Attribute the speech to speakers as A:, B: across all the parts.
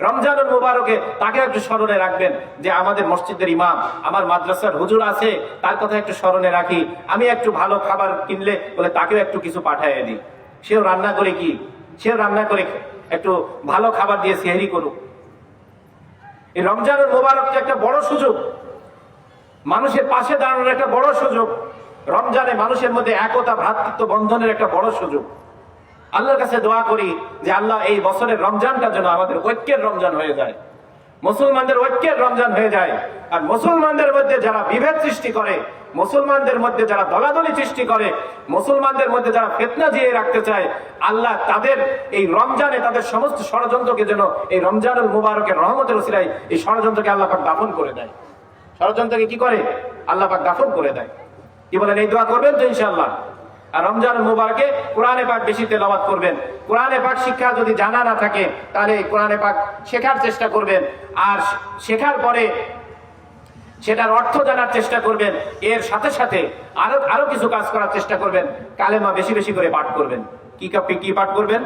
A: রমজানুল মুবারকে তাকে একটু স্মরণে রাখবেন যে আমাদের মসজিদের ইমাম, আমার মাদ্রাসার হুজুর আছে, তার কথা একটু স্মরণে রাখি। আমি একটু ভালো খাবার কিনলে বলে তাকেও একটু কিছু পাঠিয়ে দিই। সেও রান্না করে কি? সেও রান্না করে একটু ভালো খাবার দিয়ে সেহরি করুক। এই রমজানুল মুবারকটা একটা বড় সুযোগ। মানুষের পাশে দাঁড়ানোর একটা বড় সুযোগ। রমজানে মানুষের মধ্যে একতা, ভ্রাতৃত্ব বন্ধনের একটা বড় সুযোগ। আল্লাহর কাছে দোয়া করি যে আল্লাহ এই বছরের রমজানটা যেন আমাদের ঐক্যের রমজান হয়ে যায়। মুসলমানদের ঐক্যের রমজান হয়ে যায় আর মুসলমানদের মধ্যে যারা বিভেদ সৃষ্টি করে, মুসলমানদের মধ্যে যারা দলাদলি সৃষ্টি করে, মুসলমানদের মধ্যে যারা ফেতনা দিয়ে রাখতে চায়, আল্লাহ তাদের এই রমজানে তাদের সমস্ত ষড়যন্ত্রকে যেন এই রমজানুল মুবারকের রহমতের ওসিলায় এই ষড়যন্ত্রকে আল্লাহ পাক দাফন করে দেয়। ষড়যন্ত্রকে কি করে? আল্লাহ পাক দাফন করে দেয়। কি বলেন, এই দোয়া করবেন তো ইনশাআল্লাহ? আর রমজান মুবারকে কোরআনে পাক বেশি তেলাওয়াত করবেন। কোরআনে পাক শিক্ষা যদি জানা না থাকে, তাহলে কোরআনে পাক শেখার চেষ্টা করবেন। আর শেখার পরে সেটার অর্থ জানার চেষ্টা করবেন। এর সাথে সাথে আরও আরও কিছু কাজ করার চেষ্টা করবেন। কালেমা বেশি বেশি করে পাঠ করবেন। কি কাপে কি পাঠ করবেন?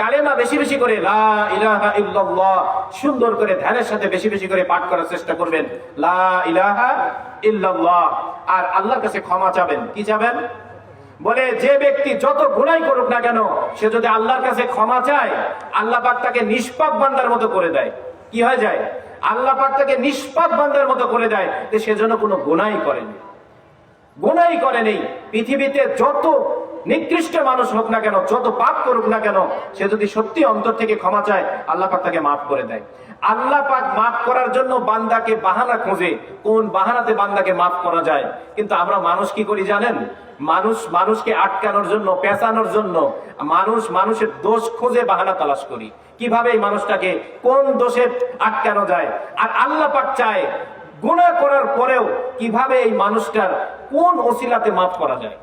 A: কালেমা বেশি বেশি করে লা ইলাহা ইল্লাল্লাহ সুন্দর করে ধ্যানের সাথে বেশি বেশি করে পাঠ করার চেষ্টা করবেন। লা ইলাহা ইল্লাল্লাহ। আর আল্লাহর কাছে ক্ষমা চাবেন। কি চাবেন? বলে, যে ব্যক্তি যত ঘোড়াই করুক না কেন, সে যদি আল্লাহর কাছে ক্ষমা চায়, আল্লাহ পাক তাকে নিষ্পাপ বান্দার মতো করে দেয়। কি হয়ে যায়? আল্লাহ পাক তাকে নিষ্পাপ বান্দার মতো করে দেয় যে সেজন্য কোনো গুনাই করেনি। গুনাই করেনি পৃথিবীতে যত নিকৃষ্ট মানুষ হোক না কেন, যত পাপ করুক না কেন, সে যদি সত্যি অন্তর থেকে ক্ষমা চায়, আল্লাহ পাক তাকে মাফ করে দেয়। আল্লাহ পাক মাফ করার জন্য বান্দাকে বাহানা খোঁজে, কোন বাহানাতে বান্দাকে মাফ করা যায়। কিন্তু আমরা মানুষ কি করি জানেন? মানুষ মানুষকে আটকানোর জন্য, পেঁচানোর জন্য, মানুষ মানুষের দোষ খোঁজে, বাহানা তালাশ করি। কীভাবে এই মানুষটাকে, কোন দোষে আটকানো যায়? আর আল্লাহ পাক চায় গুণা করার পরেও কীভাবে এই মানুষটার কোন ওসিলাতে মাফ করা যায়?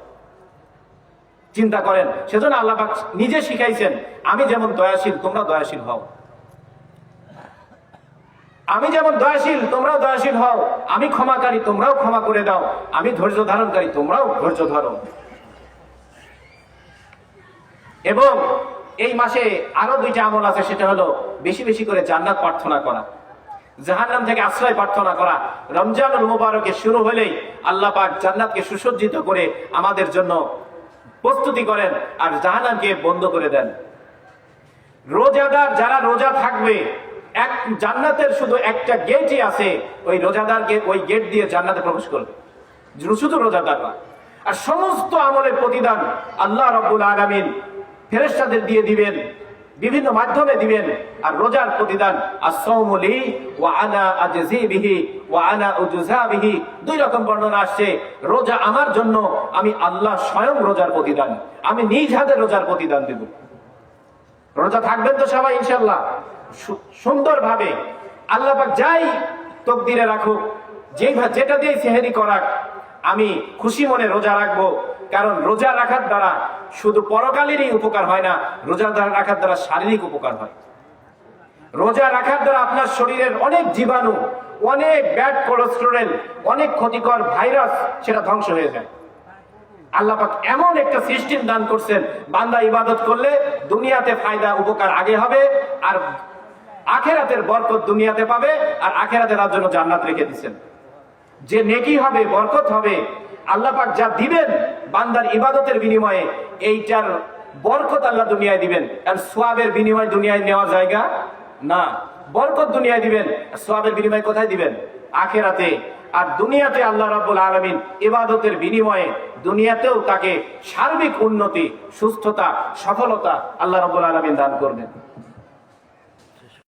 A: চিন্তা করেন। সেজন্য আল্লাহ নিজে শিখাইছেন, আমি যেমন দয়াশীল তোমরা দয়াশীল হও। আমি যেমন দয়াশীল, তোমরাও দয়াশীল হও। আমি ক্ষমাকারী, তোমরাও ক্ষমা করে দাও। আমি ধৈর্য ধারণকারী, তোমরাও ধৈর্য ধরো। এবং এই মাসে আরও দুইটা আমল আছে, সেটা হলো বেশি বেশি করে জান্নাত প্রার্থনা করা, জাহান্নাম থেকে আশ্রয় প্রার্থনা করা। রমজানুল মুবারকে শুরু হলেই আল্লাহ পাক জান্নাতকে সুসজ্জিত করে আমাদের জন্য প্রস্তুতি করেন আর জাহানামকে বন্ধ করে দেন। রোজাদার যারা রোজা থাকবে, এক জান্নাতের শুধু একটা গেটই আছে, ওই রোজাদারকে ওই গেট দিয়ে জান্নাতে প্রবেশ করবে। শুধু রোজাদাররা আর সমস্ত আমলের প্রতিদান আল্লাহ রব্বুল আলমিন ফেরেস্তাদের দিয়ে দিবেন। বিভিন্ন মাধ্যমে দিবেন। আর রোজার প্রতিদান আসৌমলি ওয়া আনা আজজি বিহি ওয়া আনা উজুজা বিহি দুই রকম বর্ণনা আসছে। রোজা আমার জন্য, আমি আল্লাহ স্বয়ং রোজার প্রতিদান। আমি নিজ হাতে রোজার প্রতিদান দেব। রোজা থাকবেন তো সবাই ইনশাল্লাহ সুন্দর ভাবে আল্লাহ পাক যাই তকদিরে রাখুক যেই যেটা দিয়ে সেহেরি করাক আমি খুশি মনে রোজা রাখব। কারণ রোজা রাখার দ্বারা শুধু পরকালেরই উপকার হয় না, রোজা রাখার দ্বারা শারীরিক উপকার হয়। রোজা রাখার দ্বারা আপনার শরীরের অনেক জীবাণু, অনেক ব্যাড কোলেস্টেরল, অনেক ক্ষতিকর ভাইরাস সেটা ধ্বংস হয়ে যায়। আল্লাহ পাক এমন একটা সিস্টেম দান করছেন, বান্দা ইবাদত করলে দুনিয়াতে ফায়দা, উপকার আগে হবে, আর আখেরাতের বরকত দুনিয়াতে পাবে, আর আখেরাতে তার জন্য জান্নাত রেখে দিচ্ছেন। যে নেকি হবে, বরকত হবে, আল্লাহ পাক যা দিবেন বান্দার ইবাদতের বিনিময়ে এইটার বরকত আল্লাহ দুনিয়ায় দিবেন। আর সোয়াবের বিনিময়ে দুনিয়ায় নেওয়া জায়গা না। বরকত দুনিয়ায় দিবেন সোয়াবের বিনিময়ে কোথায় দিবেন? আখেরাতে। আর দুনিয়াতে আল্লাহ রাব্বুল আলমিন ইবাদতের বিনিময়ে দুনিয়াতেও তাকে সার্বিক উন্নতি, সুস্থতা, সফলতা আল্লাহ রাব্বুল আলমিন দান করবেন।